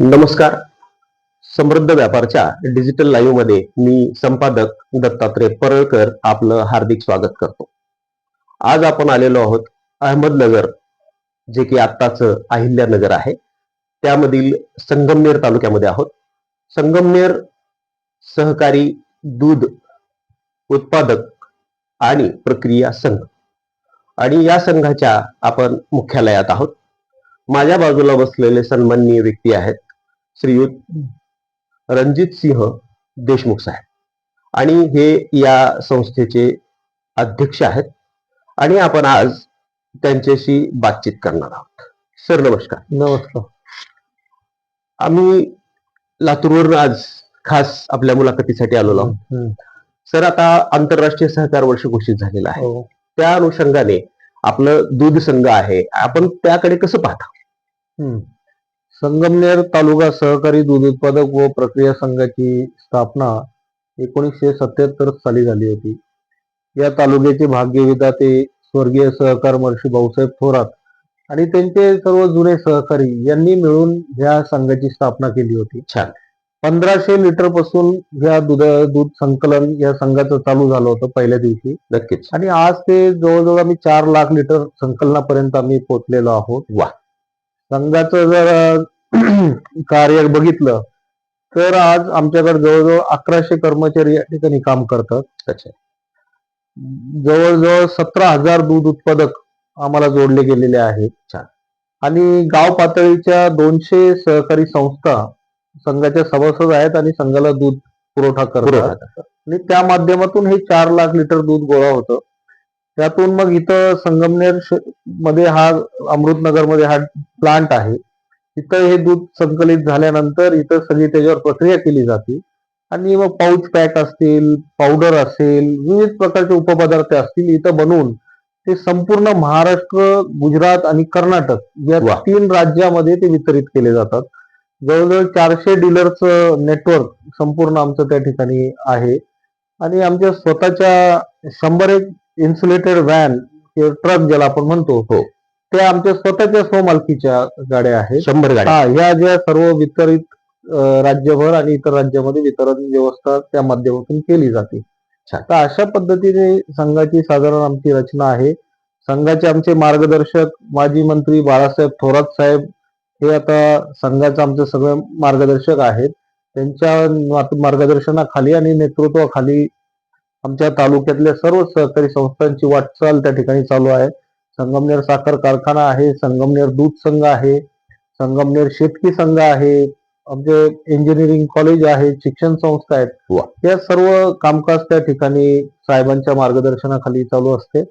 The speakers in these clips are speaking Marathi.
नमस्कार. समृद्ध व्यापारच्या डिजिटल लाईव्हमध्ये मी संपादक दत्तात्रय परळकर आपलं हार्दिक स्वागत करतो. आज आपण आलेलो आहोत अहमदनगर जे की आत्ताच अहिल्यानगर आहे. त्यामधील संगमनेर तालुक्यामध्ये आहोत. संगमनेर सहकारी दूध उत्पादक आणि प्रक्रिया संघ. आणि या संघाच्या आपण मुख्यालयात आहोत. माझ्या बाजूला बसलेले सन्माननीय व्यक्ती आहेत श्रीयुत रणजित सिंह देशमुख साहेब. आणि हे या संस्थेचे अध्यक्ष आहेत. आणि आपण आज त्यांच्याशी बातचीत करणार आहोत. सर नमस्कार. नमस्कार. आम्ही लातूरवरून आज खास आपल्या मुलाखतीसाठी आलेलो आहोत. सर आता आंतरराष्ट्रीय सहकार वर्ष घोषित झालेलं आहे. हो. त्या अनुषंगाने आपलं दूध संघ आहे. आपण त्याकडे कसं पाहता? हम्म. संगमनेर तालुका सहकारी दूध उत्पादक व प्रक्रिया संघाची स्थापना एकोणीसशे सत्याहत्तर साली झाली होती. या तालुक्याचे भाग्यविधाते स्वर्गीय सहकार महर्षी भाऊसाहेब थोरात आणि त्यांचे सर्व जुने सहकारी यांनी मिळून या संघाची स्थापना केली होती. छान. पंधराशे लिटरपासून या दूध दूध संकलन या संघाचं चालू झालं होतं पहिल्या दिवशी. नक्कीच. आणि आज ते जवळजवळ आम्ही चार लाख लिटर संकलनापर्यंत आम्ही पोहोचलेलो आहोत. वा. संघाचं जर कार्य बघितलं तर आज आमच्याकडे जवळजवळ अकराशे कर्मचारी या ठिकाणी काम करतात. अच्छा. जवळजवळ सतरा हजार दूध उत्पादक आम्हाला जोडले गेलेले आहेत. छान. आणि गाव पातळीच्या दोनशे सहकारी संस्था संघाच्या सभासद आहेत आणि संघाला दूध पुरवठा करतात. आणि त्या माध्यमातून हे चार लाख लिटर दूध गोळा होतं. त्यातून मग इथं संगमनेरमध्ये हा अमृतनगरमध्ये हा प्लांट आहे. इथं हे दूध संकलित झाल्यानंतर इथं सगळी त्याच्यावर प्रक्रिया केली जाते. आणि मग पाऊच पॅक असतील पावडर असेल विविध प्रकारचे उपपदार्थ असतील इथं बनवून ते संपूर्ण महाराष्ट्र गुजरात आणि कर्नाटक या. तीन राज्यामध्ये ते वितरित केले जातात. जवळजवळ चारशे डीलरचं नेटवर्क संपूर्ण आमचं त्या ठिकाणी आहे. आणि आमच्या स्वतःच्या शंभर एक इन्सुलेटेड व्हॅन किंवा ट्रक ज्याला आपण म्हणतो हो. त्या आमच्या स्वतःच्या स्वमालकीच्या गाड्या आहेत. शंभर हा ह्या ज्या सर्व वितरित राज्यभर आणि इतर राज्यामध्ये वितरण व्यवस्था त्या माध्यमातून केली जाते. तर अशा पद्धतीने संघाची साधारण आमची रचना आहे. संघाचे आमचे मार्गदर्शक माजी मंत्री बाळासाहेब थोरात साहेब हे आता संघाचं आमचे सगळे मार्गदर्शक आहेत. त्यांच्या मार्ग- मार्गदर्शनाखाली आणि नेतृत्वाखाली आमच्या तालुक्यातल्या सर्व सहकारी संस्थांची वाटचाल त्या ठिकाणी चालू आहे. संगमनेर साखर कारखाना आहे संगमनेर दूध संघ आहे संगमनेर शेतकी संघ आहे आमचे इंजिनिअरिंग कॉलेज आहे शिक्षण संस्था आहेत. या सर्व कामकाज त्या ठिकाणी साहेबांच्या मार्गदर्शनाखाली चालू असते.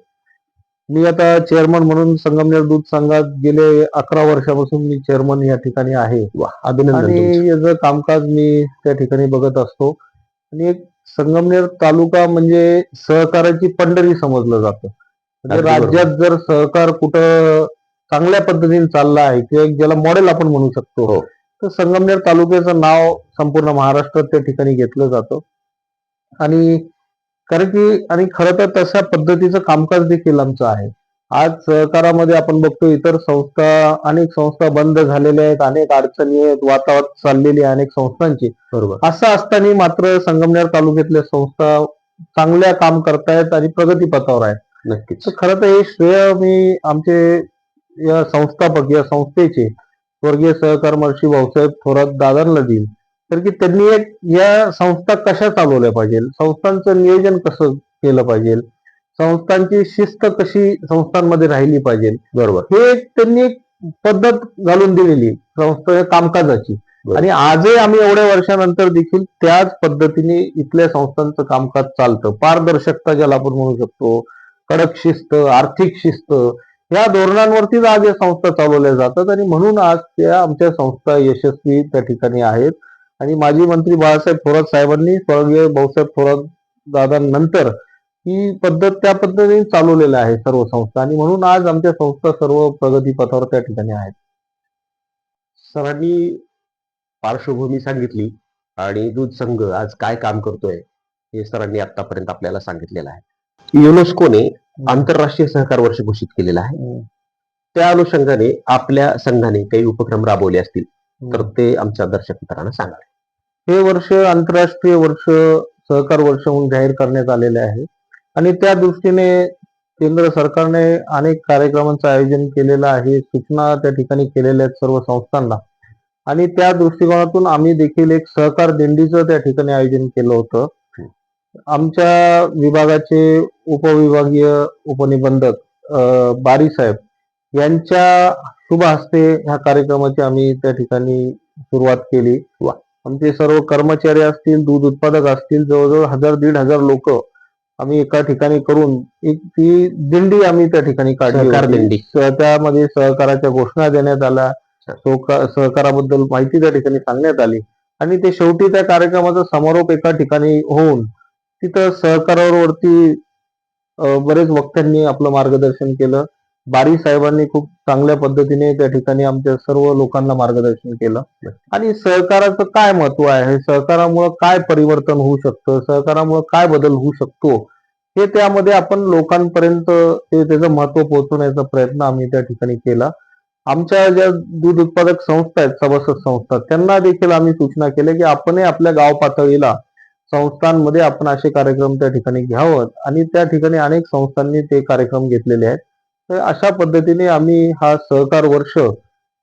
मी आता चेअरमन म्हणून संगमनेर दूध संघात गेले अकरा वर्षापासून मी चेअरमन या ठिकाणी आहे. आणि याचं कामकाज मी त्या ठिकाणी बघत असतो आणि एक संगमनेर तालुका म्हणजे सहकाराची पंढरी समजलं जातं म्हणजे. राज्यात जर सहकार कुठं चांगल्या पद्धतीने चालला आहे किंवा एक ज्याला मॉडेल आपण म्हणू शकतो हो. तर संगमनेर तालुक्याचं नाव संपूर्ण महाराष्ट्रात त्या ठिकाणी घेतलं जातं आणि कारण की आणि खरं तर तशा पद्धतीचं कामकाज देखील आमचं आहे. आज सहकारामध्ये आपण बघतो इतर संस्था अनेक संस्था बंद झालेल्या आहेत. अनेक अडचणी आहेत. वातावरण चाललेली आहे अनेक संस्थांची. बरोबर. असं असताना मात्र संगमनेर तालुक्यातल्या संस्था चांगल्या काम करतायत आणि प्रगतीपथावर आहेत. नक्कीच. खरं तर हे श्रेय मी आमचे या संस्थापक या संस्थेचे स्वर्गीय सहकार महर्षी भाऊसाहेब थोरात दादांना देईल तर की त्यांनी एक या संस्था कशा चालवल्या पाहिजे? संस्थांचं नियोजन कसं केलं पाहिजे? संस्थांची शिस्त कशी संस्थांमध्ये राहिली पाहिजे? बरोबर. हे एक त्यांनी एक पद्धत घालून दिलेली संस्था कामकाजाची. आणि आजही आम्ही एवढ्या वर्षानंतर देखील त्याच पद्धतीने इथल्या संस्थांचं कामकाज चालतं. पारदर्शकता ज्याला आपण म्हणू शकतो कडक शिस्त आर्थिक शिस्त या धोरणांवरतीच आज या संस्था चालवल्या जातात. आणि म्हणून आज त्या आमच्या संस्था यशस्वी त्या ठिकाणी आहेत. आणि माजी मंत्री बाळासाहेब थोरात साहेबांनी स्वर्गीय भाऊसाहेब थोरात दादांनंतर ही पद्धत त्या पद्धतीने चालवलेल्या आहे सर्व संस्था. आणि म्हणून आज आमच्या संस्था सर्व प्रगतीपथावर त्या ठिकाणी आहेत. सरांनी पार्श्वभूमी सांगितली आणि दूध संघ आज काय काम करतोय हे सरांनी आतापर्यंत आपल्याला सांगितलेलं आहे. युनेस्कोने आंतरराष्ट्रीय सहकार वर्ष घोषित केलेलं आहे. त्या अनुषंगाने आपल्या संघाने काही उपक्रम राबवले असतील. तर ते आमच्या दर्शक मित्रांना सांगा हे वर्ष आंतरराष्ट्रीय वर्ष सहकार वर्ष म्हणून जाहीर करण्यात आलेले आहे. आणि त्या दृष्टीने केंद्र सरकारने अनेक कार्यक्रमांचं आयोजन केलेलं आहे सूचना त्या ठिकाणी केलेल्या आहेत सर्व संस्थांना. आणि त्या दृष्टिकोनातून आम्ही देखील एक सहकार दिंडीचं त्या ठिकाणी आयोजन केलं होतं. आमच्या विभागाचे उपविभागीय उपनिबंधक बारी साहेब यांच्या शुभ हस्ते ह्या कार्यक्रमाची आम्ही त्या ठिकाणी सुरुवात केली. आमचे सर्व कर्मचारी असतील दूध उत्पादक असतील जवळजवळ हजार दीड हजार लोक आम्ही एका ठिकाणी करून एक ती दिंडी आम्ही त्या ठिकाणी काढली त्यामध्ये सहकाराच्या घोषणा देण्यात आल्या. सहका- सहकाराबद्दल माहिती त्या ठिकाणी सांगण्यात आली. आणि ते शेवटी त्या कार्यक्रमाचा समारोप एका ठिकाणी होऊन तिथं सहकारावरती बरेच वक्त्यांनी आपलं मार्गदर्शन केलं. बारी साहेबांनी खूप चांगल्या पद्धतीने त्या ठिकाणी आमच्या सर्व लोकांना मार्गदर्शन केलं. आणि सहकाराचं काय महत्त्व आहे? सहकारामुळे काय परिवर्तन होऊ शकतं? सहकारामुळे काय बदल होऊ शकतो? हे त्यामध्ये आपण लोकांपर्यंत ते त्याचं महत्त्व पोहोचवण्याचा प्रयत्न आम्ही त्या ठिकाणी केला. आमच्या ज्या दूध उत्पादक संस्था आहेत सभासद संस्था त्यांना देखील आम्ही सूचना केल्या की आपणही आपल्या गाव पातळीला संस्थांमध्ये आपण असे कार्यक्रम त्या ठिकाणी घ्यावं. आणि त्या ठिकाणी अनेक संस्थांनी ते कार्यक्रम घेतलेले आहेत. तर अशा पद्धतीने आम्ही हा सहकार वर्ष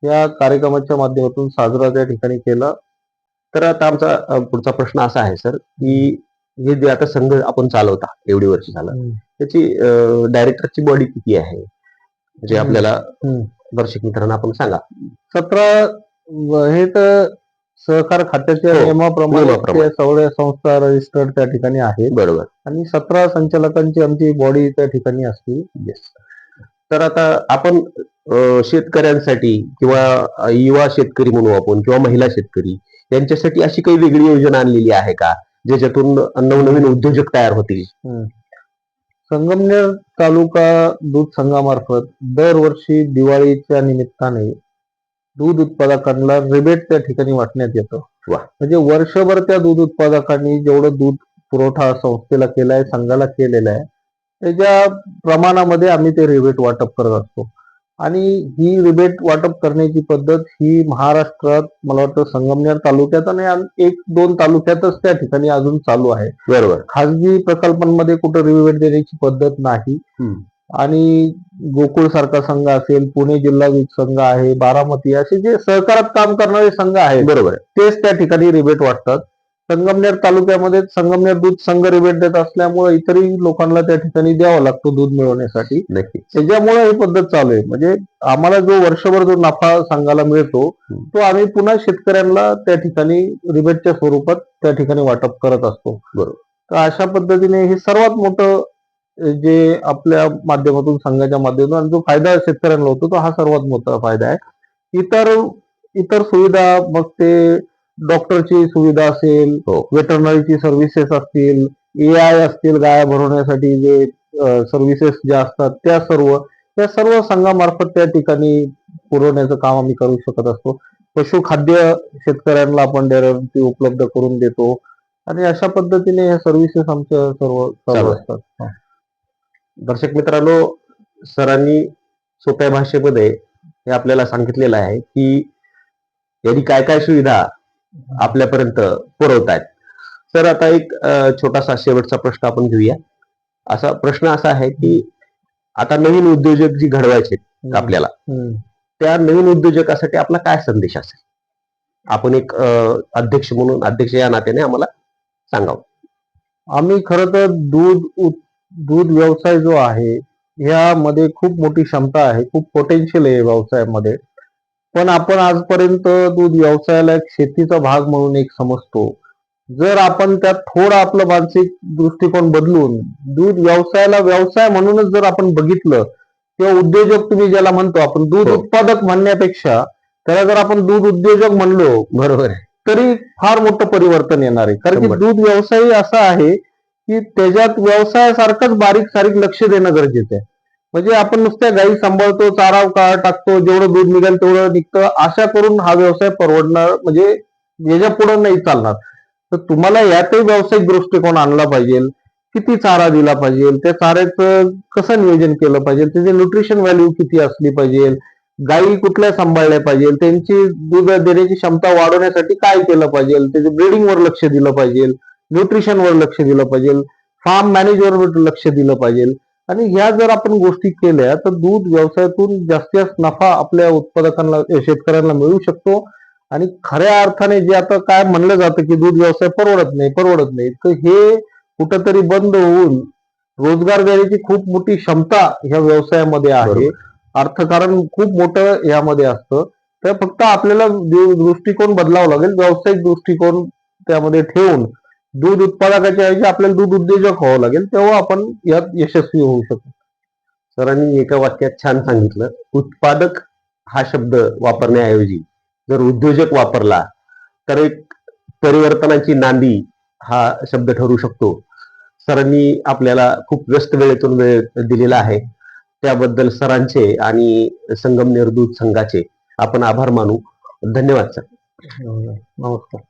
या कार्यक्रमाच्या माध्यमातून साजरा त्या ठिकाणी केला. तर आता आमचा पुढचा प्रश्न असा आहे सर की हे जे आता संघ आपण चालवता एवढी वर्ष झालं त्याची डायरेक्टरची बॉडी किती आहे? म्हणजे हम्म. आपल्याला. दर्शक मित्रांना आपण सांगा. सतरा हे तर सहकार खात्याच्या हो, नियमाप्रमाणे सगळ्या संस्था रजिस्टर्ड त्या ठिकाणी आहेत. बरोबर. आणि सतरा संचालकांची आमची बॉडी त्या ठिकाणी असते. येस तर आता आपण शेतकऱ्यांसाठी किंवा युवा शेतकरी म्हणू आपण किंवा महिला शेतकरी यांच्यासाठी अशी काही वेगळी योजना आणलेली आहे का? ज्याच्यातून नवनवीन उद्योजक तयार होतील? संगमनेर तालुका दूध संघामार्फत दरवर्षी दिवाळीच्या निमित्ताने दूध उत्पादकांना रिबेट त्या ठिकाणी वाटण्यात येतं. म्हणजे वर्षभर त्या दूध उत्पादकांनी जेवढं दूध पुरवठा संस्थेला केलाय संघाला केलेला आहे त्याच्या प्रमाणामध्ये आम्ही ते रिबेट वाटप करत असतो. आणि ही रिबेट वाटप करण्याची पद्धत ही महाराष्ट्रात मला वाटतं संगमनेर तालुक्यात आणि एक दोन तालुक्यातच त्या ठिकाणी अजून चालू आहे. बरोबर. खाजगी प्रकल्पांमध्ये कुठं रिबेट देण्याची पद्धत नाही. आणि गोकुळ सारखा संघ असेल पुणे जिल्हा वीज संघ आहे बारामती असे जे सहकारात काम करणारे संघ आहेत बरोबर तेच त्या ठिकाणी रिबेट वाटतात. संगमनेर तालुक्यामध्ये संगमनेर दूध संघ रिबेट देत असल्यामुळे इतरही लोकांना त्या ठिकाणी द्यावं लागतो दूध मिळवण्यासाठी. नक्की त्याच्यामुळे ही पद्धत चालू आहे. म्हणजे आम्हाला जो वर्षभर जो नफा संघाला मिळतो. तो आम्ही पुन्हा शेतकऱ्यांना त्या ठिकाणी रिबेटच्या स्वरूपात त्या ठिकाणी वाटप करत असतो. बरोबर. तर अशा पद्धतीने हे सर्वात मोठं जे आपल्या माध्यमातून संघाच्या माध्यमातून आणि जो फायदा शेतकऱ्यांना होतो तो हा सर्वात मोठा फायदा आहे. इतर इतर सुविधा मग ते डॉक्टरची सुविधा असेल हो. वेटरनरीची सर्व्हिसेस असतील ए आय असतील गाया भरवण्यासाठी जे सर्व्हिसेस ज्या असतात त्या सर्व त्या सर्व संघामार्फत त्या ठिकाणी पुरवण्याचं काम आम्ही करू शकत असतो पशुखाद्य शेतकऱ्यांना आपण डेअरवरती उपलब्ध करून देतो आणि अशा पद्धतीने या सर्व्हिसेस आमच्या सर्व चालू. असतात दर्शक मित्रांनो सरांनी सोप्या भाषेमध्ये हे आपल्याला सांगितलेलं आहे की यांनी काय काय सुविधा आपल्यापर्यंत पुरवतायत. सर आता एक छोटासा शेवटचा प्रश्न आपण घेऊया. असा प्रश्न असा आहे की आता नवीन उद्योजक जी घडवायचे आपल्याला. त्या नवीन उद्योजकासाठी आपला काय संदेश असेल? आपण एक अध्यक्ष म्हणून अध्यक्ष या नात्याने आम्हाला सांगावं. आम्ही खर तर दूध दूध व्यवसाय जो आहे ह्यामध्ये खूप मोठी क्षमता आहे खूप पोटेन्शियल आहे व्यवसायामध्ये. पण आपण आजपर्यंत दूध व्यवसायाला एक शेतीचा भाग म्हणून एक समजतो जर आपण त्यात थोडं आपलं मानसिक दृष्टिकोन बदलून दूध व्यवसायाला व्यवसाय म्हणूनच जर आपण बघितलं किंवा उद्योजक तुम्ही ज्याला म्हणतो आपण दूध हो. उत्पादक म्हणण्यापेक्षा त्याला जर आपण दूध उद्योजक म्हणलो बरोबर आहे तरी फार मोठं परिवर्तन येणार आहे कारण की. दूध व्यवसाय असा आहे की त्याच्यात व्यवसायासारखंच बारीक सारीक लक्ष देणं गरजेचं आहे म्हणजे आपण नुसत्या गाई सांभाळतो चारा काळ टाकतो जेवढं दूध निघेल तेवढं निघतं. अशा करून हा व्यवसाय परवडणार म्हणजे याच्यापुढे नाही चालणार. तर तुम्हाला यातही व्यावसायिक दृष्टिकोन आणला पाहिजे किती चारा दिला पाहिजे त्या चाऱ्याचं कसं नियोजन केलं पाहिजे त्याची न्यूट्रिशन व्हॅल्यू किती असली पाहिजे गायी कुठल्या सांभाळल्या पाहिजे त्यांची दूध देण्याची क्षमता वाढवण्यासाठी काय केलं पाहिजे त्याचे ब्रिडिंगवर लक्ष दिलं पाहिजे न्यूट्रिशनवर लक्ष दिलं पाहिजे फार्म मॅनेजवर लक्ष दिलं पाहिजे. आणि ह्या जर आपण गोष्टी केल्या तर दूध व्यवसायातून जास्तीत जास्त नफा आपल्या उत्पादकांना शेतकऱ्यांना मिळू शकतो. आणि खऱ्या अर्थाने जे आता काय म्हणलं जातं की दूध व्यवसाय परवडत नाही परवडत नाही तर हे कुठंतरी बंद होऊन रोजगार देण्याची खूप मोठी क्षमता ह्या व्यवसायामध्ये आहे. अर्थकारण खूप मोठं यामध्ये असतं. तर फक्त आपल्याला दृष्टिकोन बदलावा लागेल व्यावसायिक दृष्टिकोन त्यामध्ये ठेवून. दूध उत्पादकाच्या ऐवजी आपल्याला दूध उद्योजक व्हावं लागेल तेव्हा आपण यात यशस्वी होऊ शकतो. सरांनी एका वाक्यात छान सांगितलं उत्पादक हा शब्द वापरण्याऐवजी जर उद्योजक वापरला तर एक परिवर्तनाची नांदी हा शब्द ठरू शकतो. सरांनी आपल्याला खूप व्यस्त वेळेतून वेळ दिलेला आहे. त्याबद्दल सरांचे आणि संगमनेर दूध संघाचे आपण आभार मानू. धन्यवाद सर. नमस्कार.